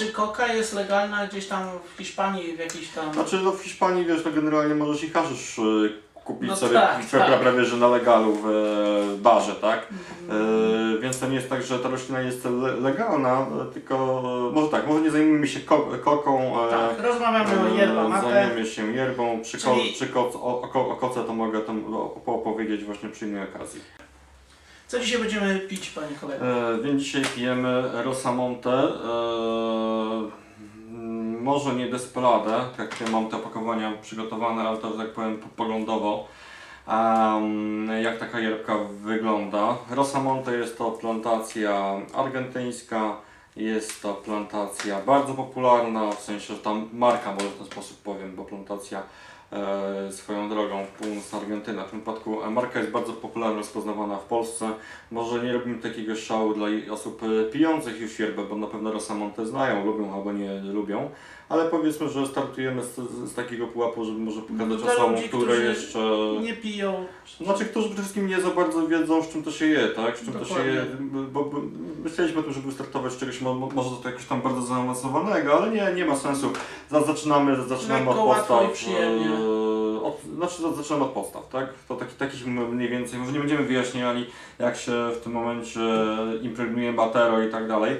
czy koka jest legalna gdzieś tam w Hiszpanii, w jakiejś tam... Znaczy no w Hiszpanii wiesz, to generalnie możesz i haszysz y, kupić No sobie tak, pra- tak. prawie że na legalu w e, barze, tak? Mm. E, więc to nie jest tak, że ta roślina jest le legalna, e, tylko e, może tak, może nie zajmujemy się ko koką. e, Tak, rozmawiamy o yerba mate. Zajmiemy się yerbą, przy, ko Czyli- przy ko o, o, ko- o koce to mogę tam op- opowiedzieć właśnie przy innej okazji. Co dzisiaj będziemy pić, panie kolego? E, więc dzisiaj pijemy Rosamonte, e, może nie Desperadę, jak ja mam te opakowania przygotowane, ale to, że tak powiem, po- poglądowo. Em, jak taka jerbka wygląda. Rosamonte jest to plantacja argentyńska, jest to plantacja bardzo popularna, w sensie, że tam marka, może w ten sposób powiem, bo plantacja swoją drogą północna Argentyna. W tym przypadku e, marka jest bardzo popularna, rozpoznawana w Polsce. Może nie robimy takiego szału dla osób e, pijących już yerbę, bo na pewno Rosamonte znają, lubią albo nie lubią. Ale powiedzmy, że startujemy z, z takiego pułapu, żeby może pokazać Dla osobom, ludzi, które jeszcze... Nie piją. Znaczy, którzy przede wszystkim nie za bardzo wiedzą, z czym to się je, tak? Z czym to się Dokładnie. je, bo, myśleliśmy o tym, żeby startować z czegoś mo, mo- może to jakoś tam bardzo zaawansowanego, ale nie, nie ma sensu. Za- Zaczynamy, zaczynamy Lekko, od łatwo podstaw. i przyjemnie. Od, znaczy, za- zaczynamy od podstaw, tak? To taki, takich mniej więcej, może nie będziemy wyjaśniali, jak się w tym momencie impregnuje batero i tak dalej,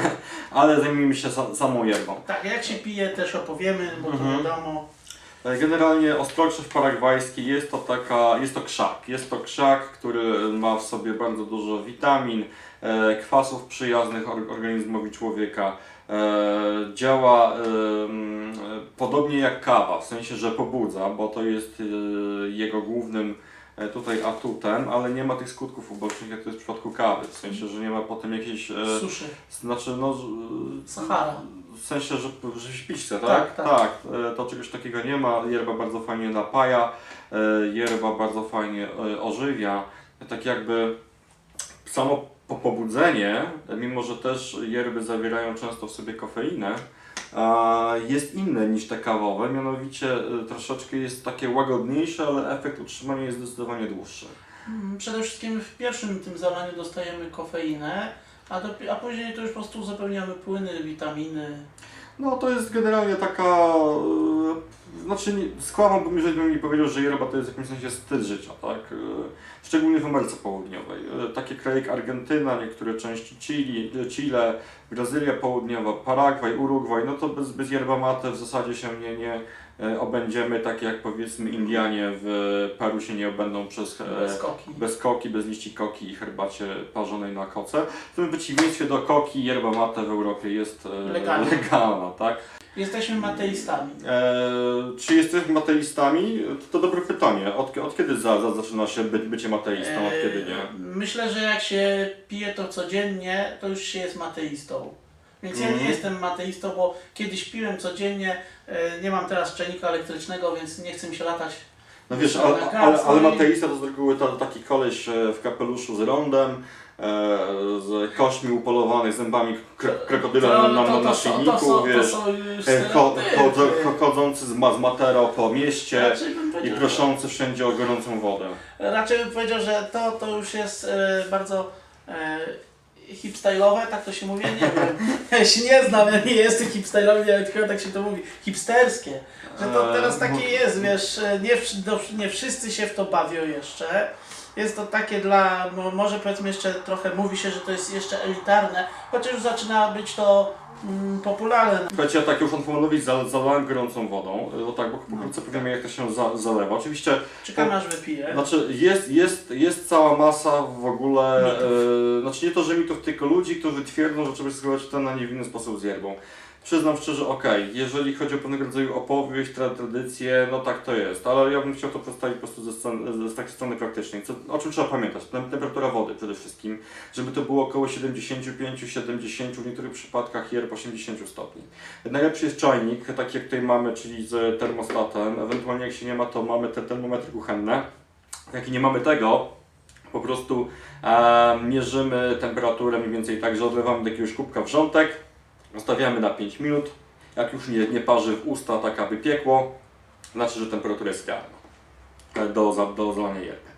ale zajmijmy się sa, samą yerbą. Tak, jak się pije też opowiemy, bo to Mhm. wiadomo. E, Generalnie ostrokrzew paragwajski jest to taka, jest to krzak. Jest to krzak, który ma w sobie bardzo dużo witamin, kwasów przyjaznych or- organizmowi człowieka. E, działa e, e, podobnie jak kawa, w sensie, że pobudza, bo to jest e, jego głównym e, tutaj atutem, ale nie ma tych skutków ubocznych, jak to jest w przypadku kawy. W sensie, że nie ma potem jakiejś, e, Suszy. znaczy no, Sahara. w sensie, że, że chce, Tak, tak? tak. e, to czegoś takiego nie ma. Yerba bardzo fajnie napaja, e, yerba bardzo fajnie e, ożywia. Tak jakby samo po pobudzenie, mimo że też yerby zawierają często w sobie kofeinę, jest inne niż te kawowe, mianowicie e, troszeczkę jest takie łagodniejsze, ale efekt utrzymania jest zdecydowanie dłuższy. Mm, Przede wszystkim w pierwszym tym zalaniu dostajemy kofeinę, a, dopi- a później to już po prostu uzupełniamy płyny, witaminy. No to jest generalnie taka, e, znaczy nie- skłamałbym, jeżeli mi powiedział, że yerba to jest w jakimś sensie styl życia, tak? E, Szczególnie w Ameryce Południowej. E, Takie kraje jak Argentyna, niektóre części Chile, Chile Brazylia Południowa, Paragwaj, Urugwaj, no to bez, bez yerba mate w zasadzie się nie, nie obędziemy, tak jak powiedzmy Indianie w Peru się nie obędą przez e, Bez koki. bez koki, bez liści koki i herbacie parzonej na koce. W tym przeciwieństwie do koki, yerba mate w Europie jest e, Legalna. legalna tak? Jesteśmy mateistami. E, czy jesteśmy mateistami? To, to dobre pytanie. Od, od kiedy za, za zaczyna się by, bycie mateistą, od kiedy nie? Myślę, że jak się pije to codziennie, to już się jest mateistą. Więc ja Mhm. nie jestem mateistą, bo kiedyś piłem codziennie, e, nie mam teraz czajnika elektrycznego, więc nie chcę mi się latać. No wiesz, ale, ale, ale no i- mateista to z reguły to taki koleś e, w kapeluszu z rondem, e, z kośćmi upolowanych, zębami kro, krokodyla na, na, na, to wiesz. chodzący z, ma- z matero po mieście i proszący wszędzie o gorącą wodę. raczej bym powiedział, że to, to już jest bardzo hipstyle'owe, tak to się mówi, nie wiem. Ja się nie znam, ja nie jestem hipstyle'owy, ale tylko tak się to mówi. Hipsterskie. Że to Eee, teraz takie jest, wiesz, e, nie, nie wszyscy się w to bawią jeszcze. Jest to takie dla, no, może powiedzmy jeszcze trochę mówi się, że to jest jeszcze elitarne, chociaż już zaczyna być to mm, popularne. Słuchajcie, ja tak już Antonowi za- zalałem gorącą wodą, o tak, bo No. pokrótce powiemy jak to się za, zalewa. Oczywiście, Czekam aż wypiję. znaczy jest, jest, jest cała masa w ogóle, e, znaczy nie to, że mitów, tylko ludzi, którzy twierdzą, że trzeba się w ten, a nie w inny sposób z yerbą. Przyznam szczerze, okej, jeżeli chodzi o pewnego rodzaju opowieść, tra tradycję, no tak to jest, ale ja bym chciał to przedstawić po prostu ze, scen- z takiej strony praktycznej. Co, o czym trzeba pamiętać? Tem- Temperatura wody przede wszystkim, żeby to było około 75-70, w niektórych przypadkach yerb 80 stopni. Najlepszy jest czajnik, taki jak tutaj mamy, czyli z termostatem, ewentualnie jak się nie ma, to mamy te termometry kuchenne. Jak nie mamy tego, po prostu e, mierzymy temperaturę mniej więcej tak, że odlewamy do jakiegoś kubka wrzątek, Zostawiamy na 5 minut. Jak już nie, nie parzy w usta, tak aby piekło, znaczy, że temperatura jest idealna e, do, do zalania yerby.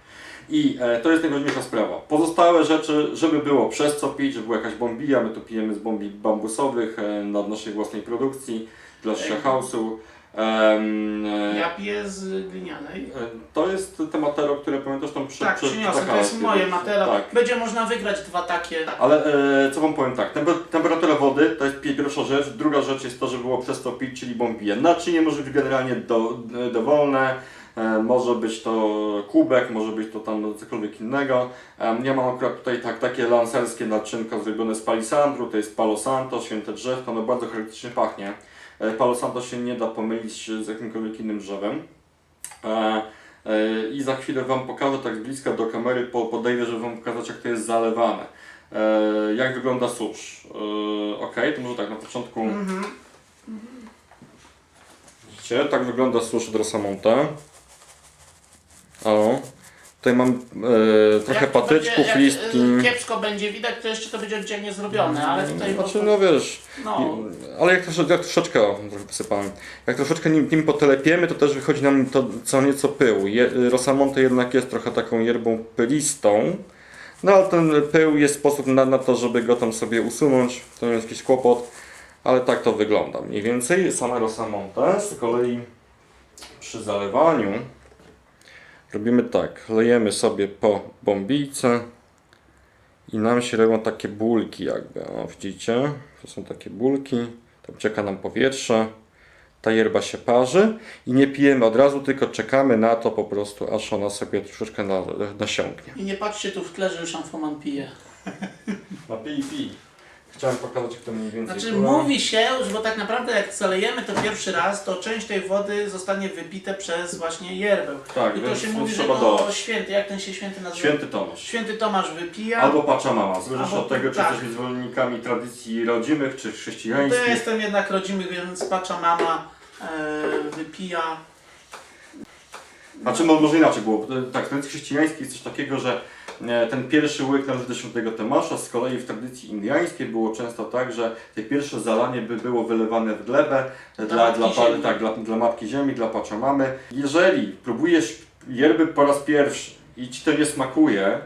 I e, to jest najważniejsza sprawa. Pozostałe rzeczy, żeby było przez co pić, żeby była jakaś bombija, my tu pijemy z bombi bambusowych e, na naszej własnej produkcji dla Shisha House'u. Em, e, Ja piję z glinianej. e, To jest te matero, które pamiętasz tam przy, Tak, przy, przyniosłem, to jest moje matera. Tak. Będzie można wygrać dwa takie. Ale e, co wam powiem tak, temper, temperatura wody to jest pi- pierwsza rzecz, druga rzecz jest to, żeby było przez to pić, czyli bombije. Naczynie może być generalnie do, e, dowolne, może być to kubek, może być to tam cokolwiek innego. Ja mam akurat tutaj tak, takie lancerskie naczynko zrobione z palisandru, to jest palo santo, święte drzewko, ono bardzo charakterystycznie pachnie. E, palo santo się nie da pomylić z jakimkolwiek innym drzewem. E, e, I za chwilę Wam pokażę tak z bliska do kamery, po- podejdę, żeby Wam pokazać jak to jest zalewane. Jak wygląda susz. Ok, to może tak na początku. Mhm. Widzicie, tak wygląda susz od Rosamonta. O, tutaj mam e, trochę Jak patyczków, będzie- jak, listki. y, Kiepsko będzie widać, to jeszcze to będzie oddzielnie zrobione, ale tutaj po Znaczy, prostu, no wiesz, no, ale jak, trosze, jak troszeczkę, trochę posypałem, jak troszeczkę nim, nim potelepiemy, to też wychodzi nam to co nieco pył. Je, Rosamonte jednak jest trochę taką yerbą pylistą, no ale ten pył jest sposób na, na to, żeby go tam sobie usunąć, to nie jest jakiś kłopot, ale tak to wygląda mniej więcej. Sama Rosamonte z kolei przy zalewaniu robimy tak, lejemy sobie po bombijce, i nam się robią takie bulki jakby, o widzicie? To są takie bulki, tam czeka nam powietrze, ta yerba się parzy i nie pijemy od razu, tylko czekamy na to po prostu, aż ona sobie troszeczkę na, nasiąknie. i nie patrzcie tu w tle, że już amfoman pije. No pij, pij. Chciałem pokazać, jak to mniej więcej Znaczy mówi się, że bo tak naprawdę jak zalejemy to pierwszy raz, to część tej wody zostanie wypite przez właśnie yerbę. Tak, I to więc się mówi, że trzeba no dolać. święty, jak ten się święty nazywa? Święty Tomasz. Święty Tomasz wypija. Albo Pachamama, zależy Albo- od tego, czy tak. jesteśmy zwolennikami tradycji rodzimych, czy No to ja chrześcijańskich. jestem jednak rodzimy, więc pacza mama e, wypija. Znaczy mo- może inaczej było. Tak, w tradycji chrześcijańskiej jest coś takiego, że ten pierwszy łyk należy do świętego Tomasza, z kolei w tradycji indyjskiej było często tak, że te pierwsze zalanie by było wylewane w glebę e, dla, Matki dla, Ziemi. tak, dla, dla Matki Ziemi, dla Paczamamy. Jeżeli próbujesz yerby po raz pierwszy i Ci to nie smakuje,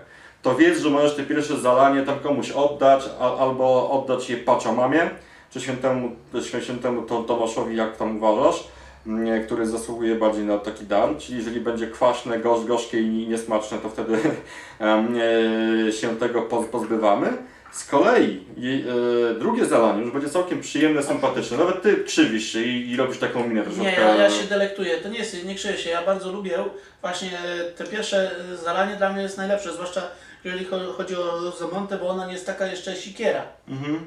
to wiedz, że możesz te pierwsze zalanie tam komuś oddać, a, albo oddać je Paczamamie, czy świętemu, świę- świętemu To- Tomaszowi, jak tam uważasz który zasługuje bardziej na taki dar, czyli jeżeli będzie kwaśne, gorz, gorzkie i niesmaczne, to wtedy e, się tego poz- pozbywamy. Z kolei e, drugie zalanie już będzie całkiem przyjemne, sympatyczne. Nawet ty krzywisz się i, i robisz taką minę troszeczkę. Nie, ja, ja się delektuję. To nie jest, nie krzyję się. Ja bardzo lubię właśnie te pierwsze zalanie dla mnie jest najlepsze, zwłaszcza jeżeli cho- chodzi o Zamontę, bo ona nie jest taka jeszcze sikiera. Mhm.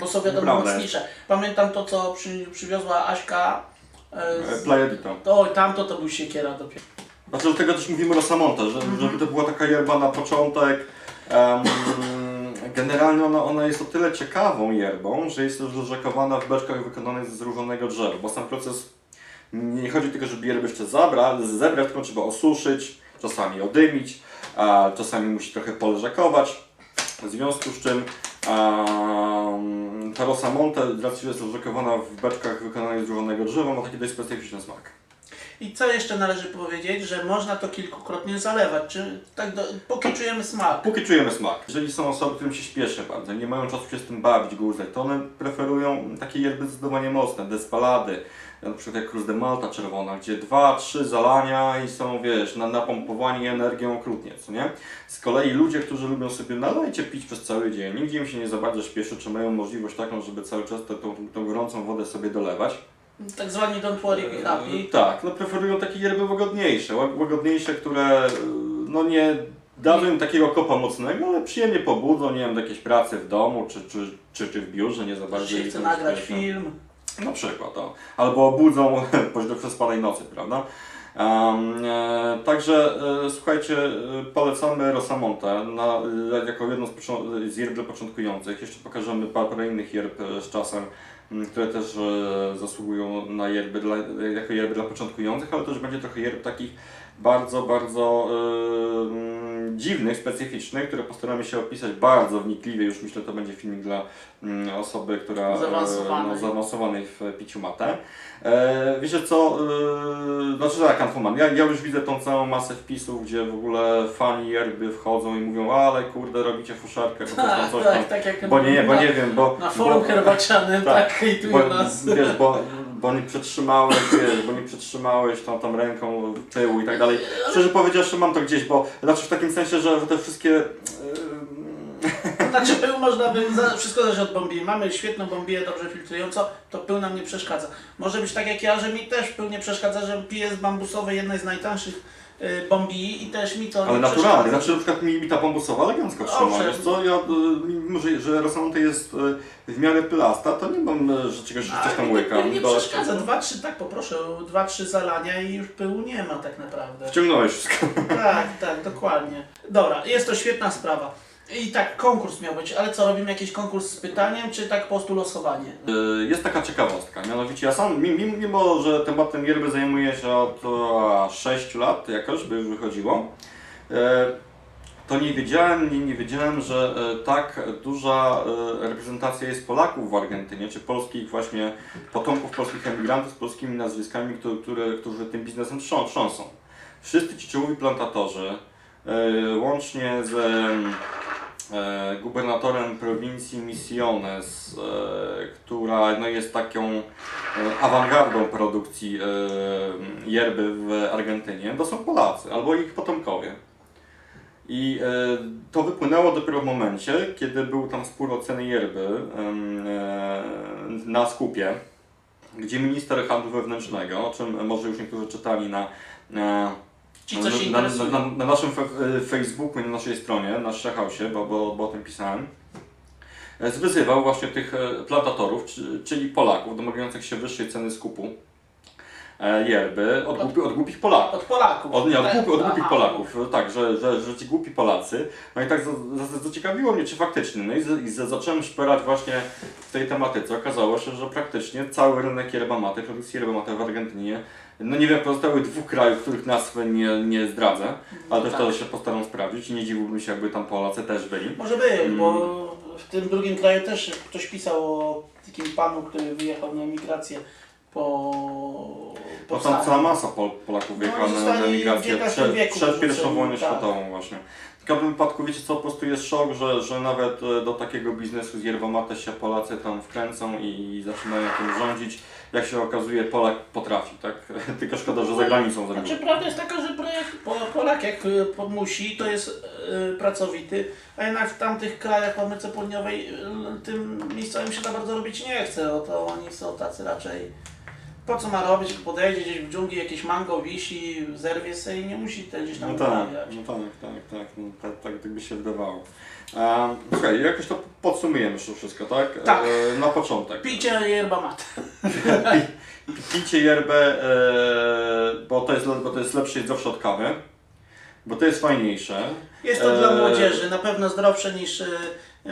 Bo są wiadomo mocniejsze. Pamiętam to, co przy, przywiozła Aśka. E, z, oj, tamto to był siekiera dopiero. Znaczy do tego też mówimy Rosamonte, że, żeby to była taka yerba na początek. Em, generalnie ona, ona jest o tyle ciekawą yerbą, że jest już leżakowana w beczkach wykonanych z różonego drzewa, bo sam proces nie chodzi tylko, żeby yerbę jeszcze zabra, zebrać, tylko trzeba osuszyć, czasami odymić, a czasami musi trochę poleżakować. W związku z czym um, ta Rosamonte, z racji, że jest leżakowana w beczkach wykonanych z różonego drzewa, ma taki dość specyficzny smak. I co jeszcze należy powiedzieć, że można to kilkukrotnie zalewać, czy tak do, póki czujemy smak. Póki czujemy smak. Jeżeli są osoby, którym się śpieszy bardzo, nie mają czasu się z tym bawić, guzdać, to one preferują takie yerby zdecydowanie mocne, despalady. Na przykład jak Cruz de Malta czerwona, gdzie dwa, trzy zalania i są, wiesz, na, napompowani energią okrutnie, co nie? Z kolei ludzie, którzy lubią sobie nalejcie pić przez cały dzień, nigdzie im się nie za bardzo śpieszy, czy mają możliwość taką, żeby cały czas tę- tą, tą gorącą wodę sobie dolewać, Tak zwani don't worry be happy. tak, no preferują takie yerby łagodniejsze, łag- łagodniejsze, które y, no nie dadzą im takiego kopa mocnego, ale przyjemnie pobudzą, nie wiem, do jakiejś pracy w domu czy, czy, czy, czy w biurze, nie za bardzo ich chce to nagrać film. Na przykład, o. albo obudzą po źle przespanej nocy, prawda? Um, e, także e, słuchajcie, e, polecamy Rosamonte na, e, jako jedną z, z yerb dla początkujących. Jeszcze pokażemy parę, innych yerb e, z czasem, które też e, zasługują na yerby dla, jako yerby dla początkujących, ale też będzie trochę yerb takich bardzo, bardzo mm, dziwnych, specyficznych, które postaramy się opisać bardzo wnikliwie. Już myślę, to będzie filmik dla mm, osoby, która e, Zaawansowanej. no, zaawansowanej w piciu mate. E, wiecie co, e, znaczy tak, Anfoman, ja, ja już widzę tą całą masę wpisów, gdzie w ogóle fani yerby wchodzą i mówią, ale kurde, robicie fuszarkę, bo Tak, coś tam. tak, tak jak Bo nie, bo nie wiem, bo... na forum herbacianym tak, tak, hejtują bo, nas. wiesz, bo, bo nie przetrzymałeś, wiesz, bo nie przetrzymałeś tą, tą ręką tyłu i tak dalej. Szczerze powiedziawszy mam to gdzieś, bo znaczy w takim sensie, że te wszystkie... Znaczy pył można by, wszystko zależy od bombii. Mamy świetną bombię, dobrze filtrującą, to pył nam nie przeszkadza. Może być tak jak ja, że mi też pył nie przeszkadza, że piję z bambusowej, jednej z najtańszych y, bombii i też mi to ale nie naturalnie, znaczy na przykład mi, mi ta bambusowa elegancko trzyma, Owszem. wiesz co, ja, y, mimo że, że jest y, w miarę plasta, to nie mam, że czegoś że coś tam łyka. nie Bo- przeszkadza. Dwa, trzy, tak poproszę, dwa, trzy zalania i już pyłu nie ma tak naprawdę. Wciągnąłeś wszystko. Tak, tak, dokładnie. Dobra, jest to świetna sprawa. I tak, konkurs miał być, ale co, robimy jakiś konkurs z pytaniem, czy tak po prostu losowanie? Y, Jest taka ciekawostka, mianowicie ja sam, mi- mimo, że tematem yerby zajmuję się od a, 6 lat jakoś, by już wychodziło, e, to nie wiedziałem, nie, nie wiedziałem, że e, tak duża e, reprezentacja jest Polaków w Argentynie, czy polskich właśnie potomków polskich emigrantów z polskimi nazwiskami, które, które, którzy tym biznesem trzą- trząsą. Wszyscy ci czołowi plantatorzy, e, łącznie z e, gubernatorem prowincji Misiones, e, która no, jest taką e, awangardą produkcji e, yerby w Argentynie, to są Polacy albo ich potomkowie. I e, to wypłynęło dopiero w momencie, kiedy był tam spór o ceny yerby e, na skupie, gdzie minister handlu wewnętrznego, o czym może już niektórzy czytali na Ci, co się na, na, na, na naszym fe- Facebooku i na naszej stronie, na Szechausie, bo, bo, bo o tym pisałem, e, zwyzywał właśnie tych e, plantatorów, czy- czyli Polaków, domagających się wyższej ceny skupu e, yerby od, Od- głupi, od głupich Polaków. Od Polaków. Od, nie, od, Tak? głupi, od głupich. Polaków, tak, że, że, że ci głupi Polacy. No i tak za- za- zaciekawiło mnie, czy faktycznie. No i, z, i z, zacząłem szperać właśnie w tej tematyce. Okazało się, że praktycznie cały rynek yerba mate, produkcji yerba mate w Argentynie, no nie wiem, pozostały dwóch krajów, których nazwy nie, nie zdradzę, ale też Tak. to się postaram sprawdzić i nie dziwiłbym się, jakby tam Polacy też byli. Może być, Mm. bo w tym drugim kraju też ktoś pisał o takim panu, który wyjechał na emigrację po... Bo Stanach. tam cała masa Pol Polaków No, wyjechała na, na emigrację przed, wieku przed pierwszą wojną tak. światową właśnie. W każdym wypadku wiecie co, po prostu jest szok, że, że nawet e, do takiego biznesu z yerba mate się Polacy tam wkręcą i zaczynają tym rządzić. Jak się okazuje Polak potrafi, tak? Tylko szkoda, że za granicą Znaczy zrobił. prawda jest taka, że Polak jak po- musi, to jest y, pracowity, a jednak w tamtych krajach w Ameryce Południowej tym miejscowym się to bardzo robić nie chce, o to oni są tacy raczej... Po co ma robić, podejdzie gdzieś w dżungli, jakieś mango wisi, zerwie sobie i nie musi to gdzieś tam No tak, no tak, tak, tak, no, tak, tak, tak by się wydawało. E, Słuchaj, jakoś to podsumujemy to wszystko, tak? Tak. E, na początek. Picie yerba mate. Pijcie yerbę, e, bo, to jest, bo to jest lepsze i zdrowsze od kawy, bo to jest fajniejsze. Jest to dla Eee. młodzieży, na pewno zdrowsze niż y,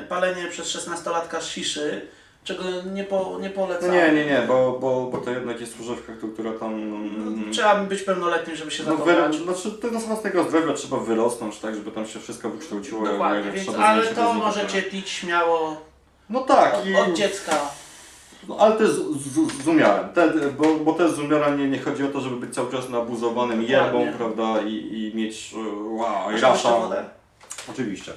palenie przez 16-latka shiszy, czego nie, po, nie No polecam. nie, nie, nie, bo, bo, bo to jednak jest używka, któ- która tam... mm, Trzeba być pełnoletnim, żeby się No, zachować. wy, znaczy, to z własnego zdrowia trzeba wyrosnąć, tak, żeby tam się wszystko wykształciło. Dokładnie, jak więc, ale to możecie pić śmiało No tak, od, i, od dziecka. no, ale to jest z, z, z umiarem, Te, bo, bo jest z umiarem, nie, nie chodzi o to, żeby być cały czas nabuzowanym Dokładnie. prawda, i, i mieć e, wow, i rasza. Oczywiście.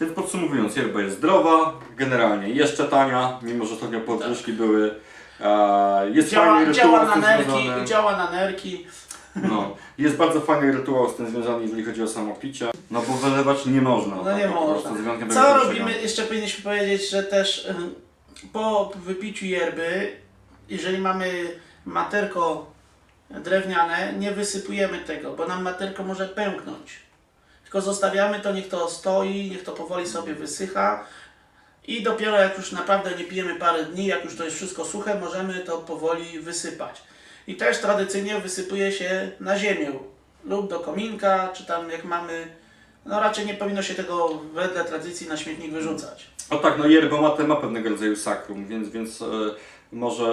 Więc podsumowując, yerba jest zdrowa, generalnie jeszcze tania, mimo że ostatnio podwyżki były. E, jest fajny Działa, rytuał działa z na tym nerki, związany. działa na nerki. No, jest bardzo fajny rytuał z tym związany, jeżeli chodzi o samo picie. No bo wylewać nie można. No tak nie po prostu, można. z wyjątkiem Co tego pierwszego. robimy? Jeszcze powinniśmy powiedzieć, że też y, po wypiciu yerby, jeżeli mamy materko drewniane, nie wysypujemy tego, bo nam materko może pęknąć. Tylko zostawiamy to, niech to stoi, niech to powoli sobie wysycha. I dopiero jak już naprawdę nie pijemy parę dni, jak już to jest wszystko suche, możemy to powoli wysypać. I też tradycyjnie wysypuje się na ziemię lub do kominka, czy tam jak mamy. No raczej nie powinno się tego wedle tradycji na śmietnik wyrzucać. O tak, no mate ma pewnego rodzaju sakrum, więc, więc e, może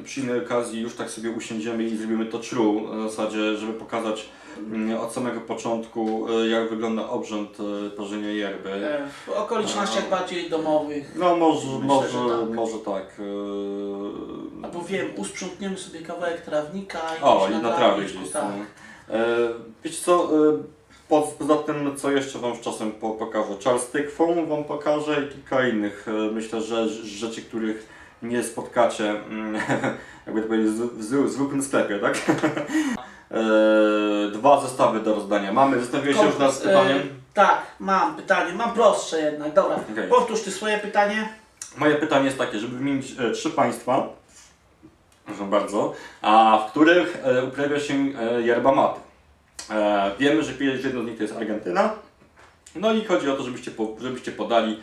e, przy innej okazji już tak sobie usiądziemy i zrobimy to true, na zasadzie, żeby pokazać mm, od samego początku, e, jak wygląda obrząd e, parzenia yerby. E, W okolicznościach bardziej domowych. No może, Myślę, może, że tak. może tak. e, Albo wiem, usprzątniemy sobie kawałek trawnika i O, i na trawie gdzieś tak. E, wiecie co, e, po, poza tym, co jeszcze Wam z czasem po, pokażę. Charles Foam Wam pokażę i kilka innych, e, myślę, że rzeczy, których nie spotkacie, mm, jakby to powiedzieć, w, zwykłym sklepie, tak? e, dwa zestawy do rozdania. Mamy, zastanowiłeś się już nad Konkurs, pytaniem? e, tak, mam pytanie, mam prostsze jednak, dobra. Okej. Powtórz Ty swoje pytanie. Moje pytanie jest takie, żeby wymienić e, trzy państwa, proszę bardzo, a w których e, uprawia się e, yerba mate. E, wiemy, że jedno z nich to jest Argentyna. No i chodzi o to, żebyście, po, żebyście podali e,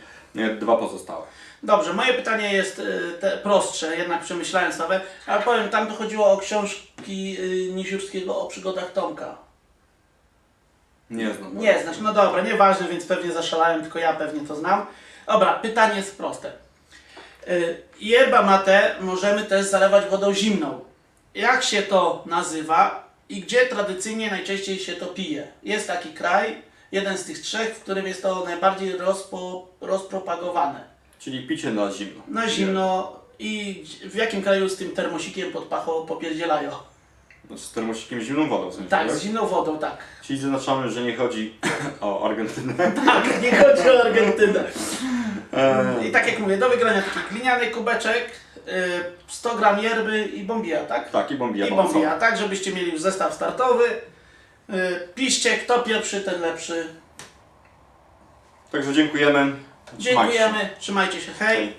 dwa pozostałe. Dobrze, moje pytanie jest y, te prostsze, jednak przemyślałem sprawę, ale powiem, tam to chodziło o książki y, Niziurskiego o przygodach Tomka. Nie znam. Nie znasz, no dobra, nieważne, więc pewnie zaszalałem, tylko ja pewnie to znam. Dobra, pytanie jest proste. Y, Yerba mate możemy też zalewać wodą zimną. Jak się to nazywa i gdzie tradycyjnie najczęściej się to pije? Jest taki kraj, jeden z tych trzech, w którym jest to najbardziej rozpo, rozpropagowane. Czyli picie na zimno. Na zimno i w jakim kraju z tym termosikiem pod pachą popierdzielają? Znaczy z termosikiem zimną wodą w sensie, Tak, z zimną wodą, tak. Czyli zaznaczamy, że nie chodzi o Argentynę. Tak, nie chodzi o Argentynę. E, I tak jak mówię, do wygrania taki gliniany kubeczek, y, 100 gram yerby i bombija, tak? tak, i bombija. I bombija, tak, żebyście mieli już zestaw startowy. Y, Piszcie, kto pierwszy, ten lepszy. Także dziękujemy. Dziękujemy, trzymajcie się, hej.